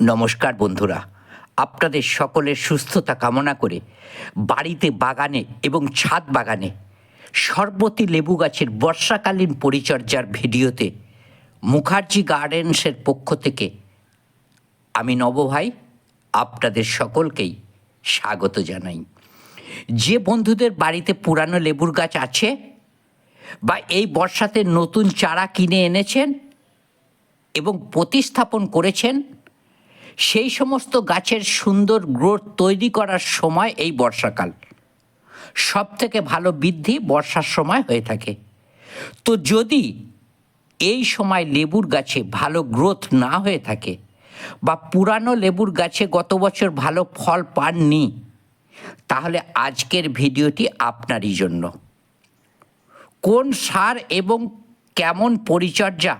নমস্কার বন্ধুরা। আপনাদের সকলের সুস্থতা কামনা করে বাড়িতে বাগানে এবং ছাদ বাগানে সর্বতি লেবু গাছের বর্ষাকালীন পরিচর্যার ভিডিওতে মুখার্জি গার্ডেন্সের পক্ষ থেকে আমি নবভাই আপনাদের সকলকেই স্বাগত জানাই। যে বন্ধুদের বাড়িতে পুরানো লেবুর গাছ আছে বা এই বর্ষাতে নতুন চারা কিনে এনেছেন এবং প্রতিস্থাপন করেছেন সেই সমস্ত গাছের সুন্দর গ্রোথ তৈরি করার সময় এই বর্ষাকাল। সব থেকে ভালো বৃদ্ধি বর্ষার সময় হয়ে থাকে। তো যদি এই সময় লেবুর গাছে ভালো গ্রোথ না হয়ে থাকে বা পুরানো লেবুর গাছে গত বছর ভালো ফল পাননি, তাহলে আজকের ভিডিওটি আপনারই জন্য। কোন সার এবং কেমন পরিচর্যা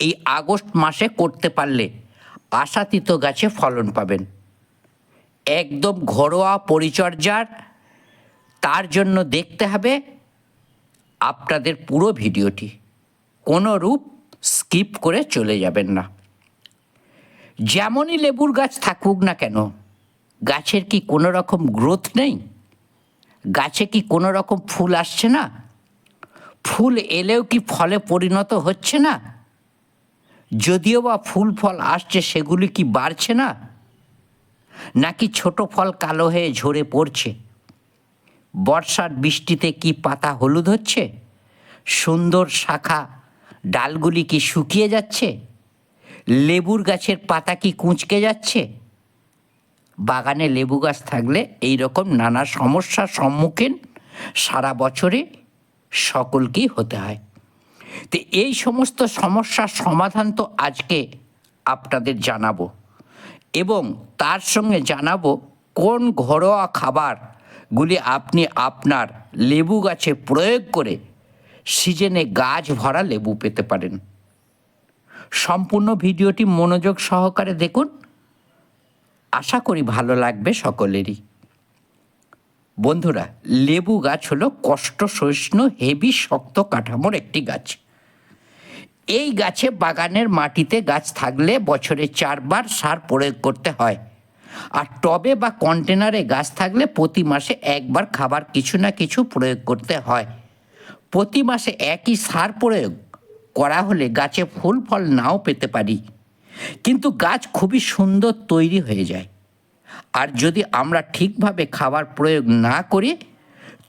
এই আগস্ট মাসে করতে পারলে আশাতীত গাছে ফলন পাবেন। একদম ঘরোয়া পরিচর্যার, তার জন্য দেখতে হবে আপনাদের পুরো ভিডিওটি। কোনো রূপ স্কিপ করে চলে যাবেন না। যেমনই লেবুর গাছ থাকুক না কেন, গাছের কি কোনো রকম গ্রোথ নেই? গাছে কি কোনো রকম ফুল আসছে না? ফুল এলেও কি ফলে পরিণত হচ্ছে না? যদিও বা ফুল ফল আসছে, সেগুলি কি বাড়ছে না? নাকি ছোট ফল কালো হয়ে ঝরে পড়ছে? বর্ষার বৃষ্টিতে কি পাতা হলুদ হচ্ছে? সুন্দর শাখা ডালগুলি কি শুকিয়ে যাচ্ছে? লেবুর গাছের পাতা কি কুঁচকে যাচ্ছে? বাগানে লেবু গাছ থাকলে এই রকম নানা সমস্যার সম্মুখীন সারা বছরে সকলকেই হতে হয়। তো এই সমস্ত সমস্যার সমাধান তো আজকে আপনাদের জানাব এবং তার সঙ্গে জানাব কোন ঘরোয়া খাবারগুলি আপনি আপনার লেবু গাছে প্রয়োগ করে সিজনে গাছ ভরা লেবু পেতে পারেন। সম্পূর্ণ ভিডিওটি মনোযোগ সহকারে দেখুন। আশা করি ভালো লাগবে সকলেরই। বন্ধুরা, লেবু গাছ হলো কষ্ট সহিষ্ণু হেভি শক্ত কাঠামোর একটি গাছ। এই গাছে বাগানের মাটিতে গাছ থাকলে বছরে চারবার সার প্রয়োগ করতে হয়। আর টবে বা কন্টেনারে গাছ থাকলে প্রতি মাসে একবার খাবার কিছু না কিছু প্রয়োগ করতে হয়। প্রতি মাসে একই সার প্রয়োগ করা হলে গাছে ফুল ফল নাও পেতে পারি। কিন্তু গাছ খুবই সুন্দর তৈরি হয়ে যায়। আর যদি আমরা ঠিকভাবে খাবার প্রয়োগ না করি,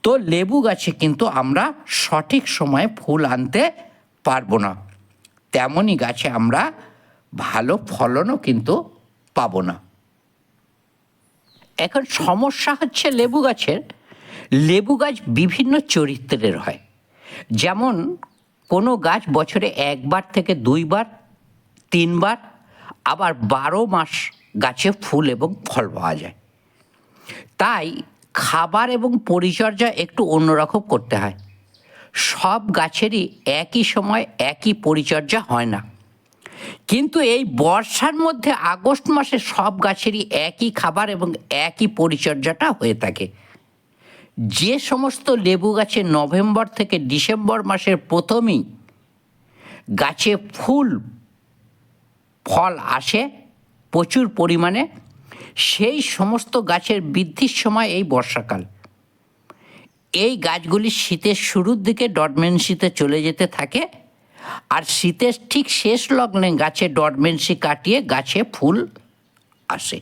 তো লেবু গাছে কিন্তু আমরা সঠিক সময়ে ফুল আনতে পারব না। তেমনই গাছে আমরা ভালো ফলনও কিন্তু পাবো না। এখন সমস্যা হচ্ছে লেবু গাছের। লেবু গাছ বিভিন্ন চরিত্রের হয়। যেমন কোনো গাছ বছরে একবার থেকে দুইবার, তিনবার, আবার বারো মাস গাছে ফুল এবং ফল পাওয়া যায়। তাই খাবার এবং পরিচর্যা একটু অন্যরকম করতে হয়। সব গাছেরই একই সময় একই পরিচর্যা হয় না। কিন্তু এই বর্ষার মধ্যে আগস্ট মাসে সব গাছেরই একই খাবার এবং একই পরিচর্যাটা হয়ে থাকে। যে সমস্ত লেবু গাছে নভেম্বর থেকে ডিসেম্বর মাসের প্রথমেই গাছে ফুল, ফল আসে প্রচুর পরিমাণে, সেই সমস্ত গাছের বৃদ্ধির সময় এই বর্ষাকাল। এই গাছগুলি শীতের শুরুর দিকে ডরমেন্সিতে চলে যেতে থাকে, আর শীতের ঠিক শেষ লগ্নে গাছে ডরমেন্সি কাটিয়ে গাছে ফুল আসে।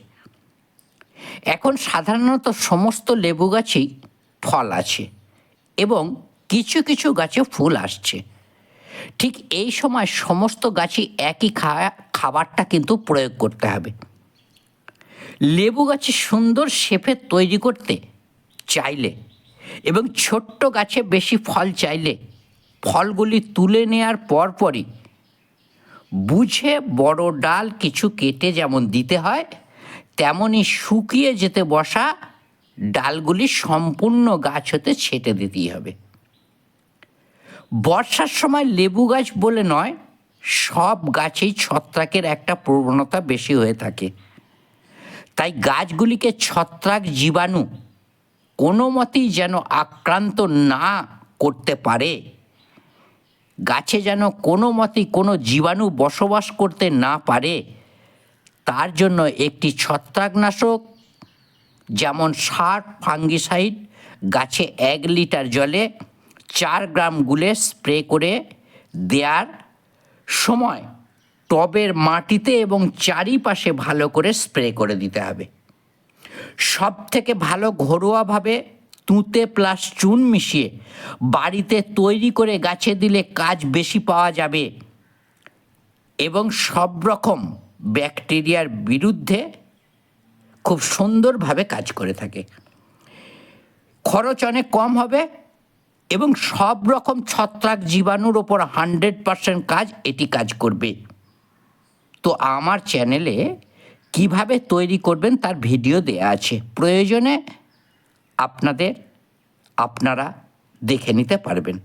এখন সাধারণত সমস্ত লেবু গাছেই ফল আছে এবং কিছু কিছু গাছে ফুল আসছে। ঠিক এই সময় সমস্ত গাছই একই খাবারটা কিন্তু প্রয়োগ করতে হবে। লেবু গাছে সুন্দর শেপে তৈরি করতে চাইলে এবং ছোট্ট গাছে বেশি ফল চাইলে ফলগুলি তুলে নেওয়ার পরপরই বুঝে বড় ডাল কিছু কেটে যেমন দিতে হয় তেমনই শুকিয়ে যেতে বসা ডালগুলি সম্পূর্ণ গাছ হতে ছেটে দিতেই হবে। বর্ষার সময় লেবু গাছ বলে নয়, সব গাছেই ছত্রাকের একটা প্রবণতা বেশি হয়ে থাকে। তাই গাছগুলিকে ছত্রাক জীবাণু কোনো মতেই যেন আক্রান্ত না করতে পারে। গাছে যেন কোনো মতেই কোনো জীবাণু বসবাস করতে না পারে, তার জন্য একটি ছত্রাকনাশক, যেমন সার, ফাঙ্গিসাইড, গাছে এক লিটার জলে চার গ্রাম গুলে স্প্রে করে দেওয়ার সময় টবের মাটিতে এবং চারিপাশে ভালো করে স্প্রে করে দিতে হবে। সব থেকে ভালো ঘরোয়াভাবে তুঁতে প্লাস চুন মিশিয়ে বাড়িতে তৈরি করে গাছে দিলে কাজ বেশি পাওয়া যাবে। এবং সব রকম ব্যাকটেরিয়ার বিরুদ্ধে খুব সুন্দরভাবে কাজ করে থাকে। খরচ অনেক কম হবে এবং সব রকম ছত্রাক জীবাণুর ওপর হান্ড্রেড পারসেন্ট কাজ এটি কাজ করবে। তো আমার চ্যানেলে কীভাবে তৈরি করবেন তার ভিডিও দেয়া আছে। প্রয়োজনে আপনাদের, আপনারা দেখে নিতে পারবেন।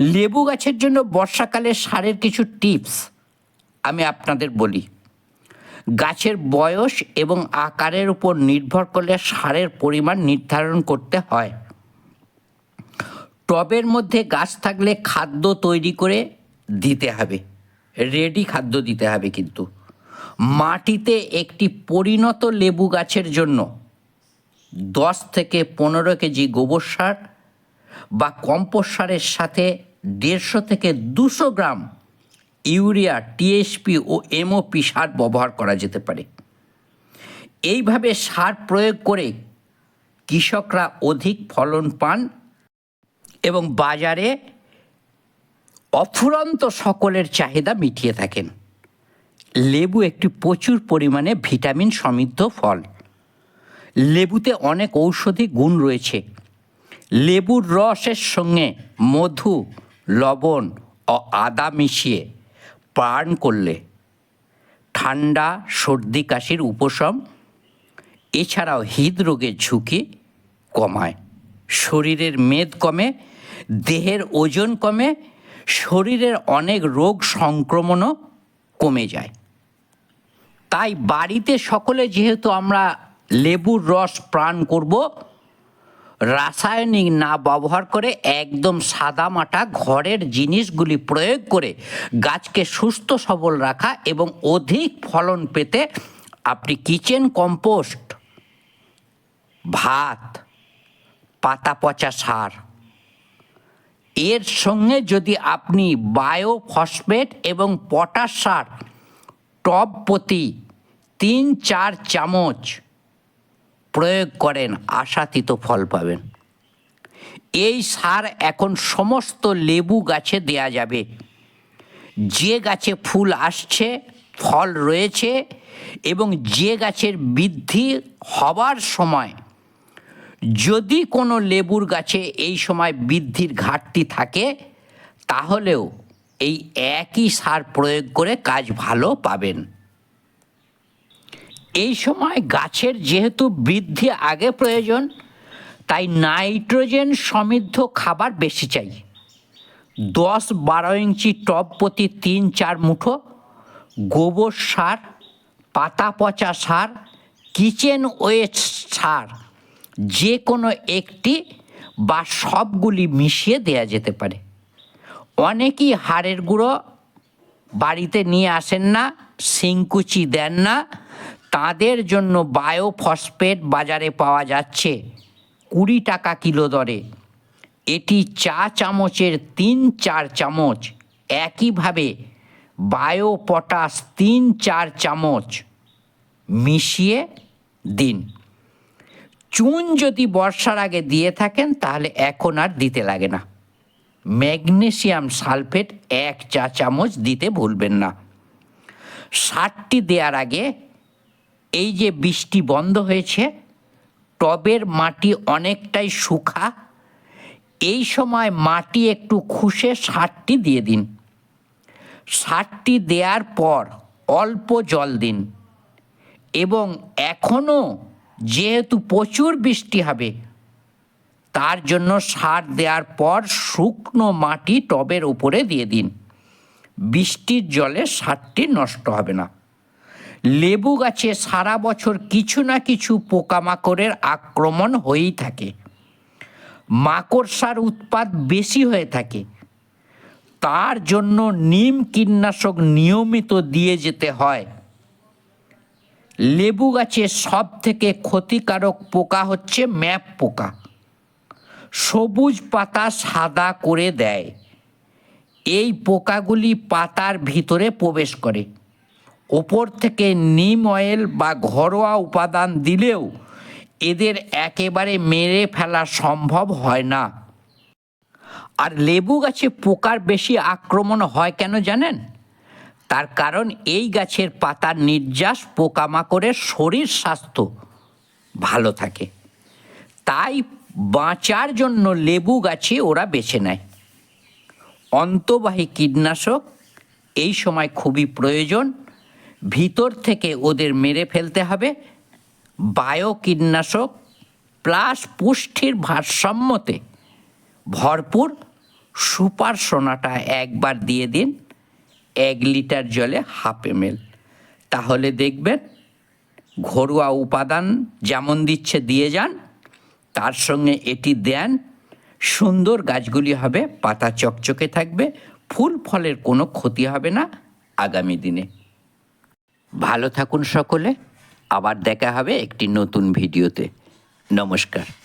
লেবু গাছের জন্য বর্ষাকালে সারের কিছু টিপস আমি আপনাদের বলি। গাছের বয়স এবং আকারের উপর নির্ভর করলে সারের পরিমাণ নির্ধারণ করতে হয়। টবের মধ্যে গাছ থাকলে খাদ্য তৈরি করে দিতে হবে। রেডি খাদ্য দিতে হবে কিন্তু। মাটিতে একটি পরিণত লেবু গাছের জন্য দশ থেকে পনেরো কেজি গোবর সার বা কম্পোস্ট সারের সাথে দেড়শো থেকে দুশো গ্রাম ইউরিয়া, টিএসপি ও এমওপি সার ব্যবহার করা যেতে পারে। এইভাবে সার প্রয়োগ করে কৃষকরা অধিক ফলন পান এবং বাজারে অফুরন্ত সকলের চাহিদা মিটিয়ে থাকেন। লেবু একটি প্রচুর পরিমাণে ভিটামিন সমৃদ্ধ ফল। লেবুতে অনেক ঔষধি গুণ রয়েছে। লেবুর রসের সঙ্গে মধু, লবণ ও আদা মিশিয়ে পান করলে ঠান্ডা, সর্দি, কাশির উপশম, এছাড়াও হৃদরোগের ঝুঁকি কমায়। শরীরের মেদ কমে, দেহের ওজন কমে, শরীরের অনেক রোগ সংক্রমণও কমে যায়। তাই বাড়িতে সকলে যেহেতু আমরা লেবুর রস প্রাণ করব, রাসায়নিক না ব্যবহার করে একদম সাদামাটা ঘরের জিনিসগুলি প্রয়োগ করে গাছকে সুস্থ সবল রাখা এবং অধিক ফলন পেতে আপনি কিচেন কম্পোস্ট, ভাত, পাতা পচা সার, এর সঙ্গে যদি আপনি বায়ো ফসফেট এবং পটাশ সার, টব প্রতি তিন, চার চামচ প্রয়োগ করেন, আশাতীত ফল পাবেন। এই সার এখন সমস্ত লেবু গাছে দেয়া যাবে। যে গাছে ফুল আসছে, ফল রয়েছে এবং যে গাছের বৃদ্ধি হবার সময় যদি কোনো লেবুর গাছে এই সময় বৃদ্ধির ঘাটতি থাকে, তাহলেও এই একই সার প্রয়োগ করে কাজ ভালো পাবেন। এই সময় গাছের যেহেতু বৃদ্ধি আগে প্রয়োজন, তাই নাইট্রোজেন সমৃদ্ধ খাবার বেশি চাই। দশ বারো ইঞ্চি টব প্রতি তিন চার মুঠো, গোবর সার, পাতা পচা সার, কিচেন ওয়েস্ট সার, যে কোনো একটি বা সবগুলি মিশিয়ে দেয়া যেতে পারে। অনেকেই হাড়ের গুঁড়ো বাড়িতে নিয়ে আসেন না সিংকুচি দেন না তাদের জন্য বায়ো ফসফেট বাজারে পাওয়া যাচ্ছে কুড়ি টাকা কিলো দরে। এটি চা চামচের তিন চার চামচ। একইভাবে বায়ো পটাশ তিন চার চামচ। মিশিয়ে দিন। চুন যদি বর্ষার আগে দিয়ে থাকেন, তাহলে এখন আর দিতে লাগে না। ম্যাগনেসিয়াম সালফেট এক চা চামচ দিতে ভুলবেন না। সারটি দেওয়ার আগে এই যে বৃষ্টি বন্ধ হয়েছে, টবের মাটি অনেকটাই শুখা, এই সময় মাটি একটু খুশে সারটি দিয়ে দিন। সারটি দেওয়ার পর অল্প জল দিন। এবং এখনও যেহেতু প্রচুর বৃষ্টি হবে, তার জন্য সার দেওয়ার পর শুকনো মাটি টবের উপরে দিয়ে দিন। বৃষ্টির জলে সারটি নষ্ট হবে না। লেবু গাছে সারা বছর কিছু না কিছু পোকামাকড়ের আক্রমণ হয়েই থাকে। মাকড়সার উৎপাদ বেশি হয়ে থাকে। তার জন্য নিম কীটনাশক নিয়মিত দিয়ে যেতে হয়। লেবু গাছের সব থেকে ক্ষতিকারক পোকা হচ্ছে ম্যাপ পোকা। সবুজ পাতা সাদা করে দেয়। এই পোকাগুলি পাতার ভিতরে প্রবেশ করে। ওপর থেকে নিম অয়েল বা ঘরোয়া উপাদান দিলেও এদের একেবারে মেরে ফেলা সম্ভব হয় না। আর লেবু গাছে পোকার বেশি আক্রমণ হয় কেন জানেন? তার কারণ এই গাছের পাতার নির্যাস পোকামাকড়ের শরীর স্বাস্থ্য ভালো থাকে। তাই বাঁচার জন্য লেবু গাছে ওরা বেছে নেয়। অন্তবাহী কীটনাশক এই সময় খুবই প্রয়োজন। ভিতর থেকে ওদের মেরে ফেলতে হবে। বায়ো কীটনাশক প্লাস পুষ্টির ভারসাম্যতে ভরপুর সুপার সোনাটা একবার দিয়ে দিন, এক লিটার জলে হাফ এমএল। তাহলে দেখবেন ঘরোয়া উপাদান যেমন দিচ্ছে দিয়ে যান, তার সঙ্গে এটি দেন, সুন্দর গাছগুলি হবে, পাতা চকচকে থাকবে, ফুল ফলের কোনো ক্ষতি হবে না আগামী দিনে। ভালো থাকুন সকলে। আবার দেখা হবে একটি নতুন ভিডিওতে। নমস্কার।